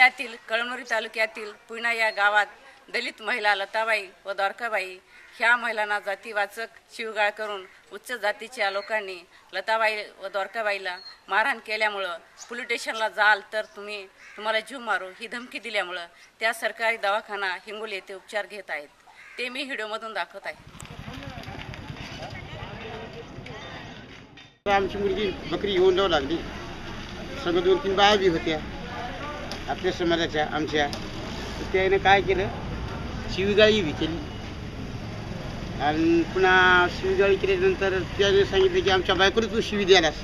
जिल्ह्यातील कळमनुरी तालुक्यातील पुणा या गावात दलित महिला लताबाई व द्वारकाबाई ह्या महिलांना जातीवाचक शिवगाळ करून उच्च जातीच्या लोकांनी लताबाई व द्वारकाबाईला मारहाण केल्यामुळं पोलीस स्टेशनला जाल तर तुम्ही तुम्हाला जीव मारू ही धमकी दिल्यामुळं त्या सरकारी दवाखाना हिंगोली येथे उपचार घेत आहेत. ते मी व्हिडिओमधून दाखवत आहे. आमची मुलगी बकरी घेऊन जाऊ लागली. सगळं दोन तीन बाया बी होत्या. आपल्या समाजाच्या आमच्या. त्याने काय केलं? शिवीगाळी बी केली. आणि पुन्हा शिवीगाळी केल्यानंतर त्याने सांगितलं की आमच्या बायकोला तू शिवी द्यायलास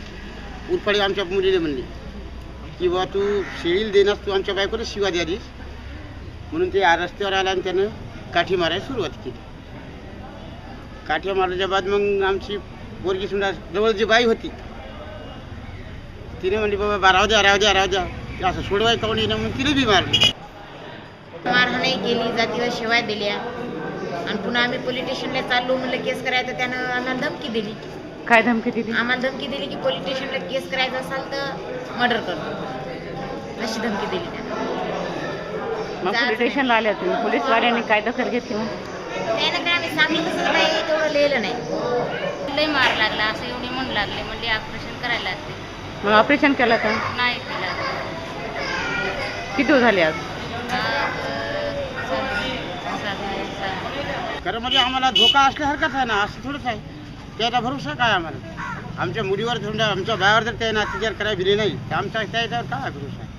उरफाडी आमच्या मुलीला म्हणली. की बा तू शेळीला देणार तू आमच्या बायकोला शिवा द्यालीस म्हणून ते रस्त्यावर आला आणि त्यानं काठी मारायला सुरुवात केली. काठ्या मारल्याच्या बाद मग आमची पोरगी सुद्धा जवळ जी बाई होती. तिने म्हणली बाबा राहू द्या राहू द्या राहू द्या. असं सोडवाय काऊन येणं मग तिने बी मारली. मारहाणही केली जातीवर शिवाय दिल्या. आणि पुन्हा आम्ही पोलीस स्टेशनला चाललो म्हणलं केस करायचं त्यानं आम्हाला धमकी दिली. काय धमकी दिली? आम्हाला धमकी दिली की पोलीस स्टेशनला केस करायचं असाल तर मर्डर करतो अशी धमकी दिली त्यानं. मग पोलीस स्टेशनला आल्या तुम्ही? पोलीसवाल्यांनी काय दखल घेतली मग? त्यानं काय आम्ही सांगितलं काही तेवढं लिहिलं नाही. लय मार लागला असं एवढी म्हणू लागले म्हणजे ऑपरेशन करायला लागते. मग ऑपरेशन केलं का? नाही. केलं किती दिवस झाले आज? खरं म्हणजे आम्हाला धोका असल्यासारखाच आहे ना असं थोडंच आहे. त्याचा भरोसा काय आम्हाला? आमच्या मुलीवर थोडं आमच्या बायावर जर त्यानं अत्याचार करायला दिले नाही तर आमचा त्याच्यावर काय भरोसा आहे?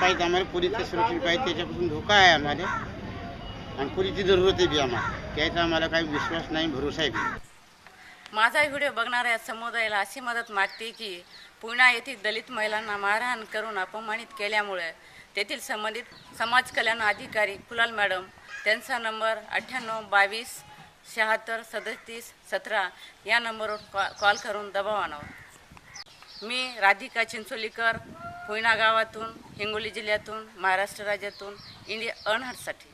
काहीच आम्हाला पोलीसचं सुरक्षित पाहिजे त्याच्यापासून धोका आहे आम्हाला. आणि पोलीसची जरूरत आहे बी आम्हाला. त्याचा आम्हाला काही विश्वास नाही भरोसा आहे बी. माझा व्हिडिओ बघणाऱ्या समुदायाला अशी मदत मागते की पुणा येथील दलित महिलांना मारहाण करून अपमानित केल्यामुळे तेथील संबंधित समाज कल्याण अधिकारी कुलाल मॅडम त्यांचा नंबर अठ्ठ्याण्णव बावीस शहात्तर सदतीस सतरा या नंबरवर कॉ कॉल करून दबाव आणावा. मी राधिका चिंचोलीकर पुणा गावातून हिंगोली जिल्ह्यातून महाराष्ट्र राज्यातून इंडिया अनहटसाठी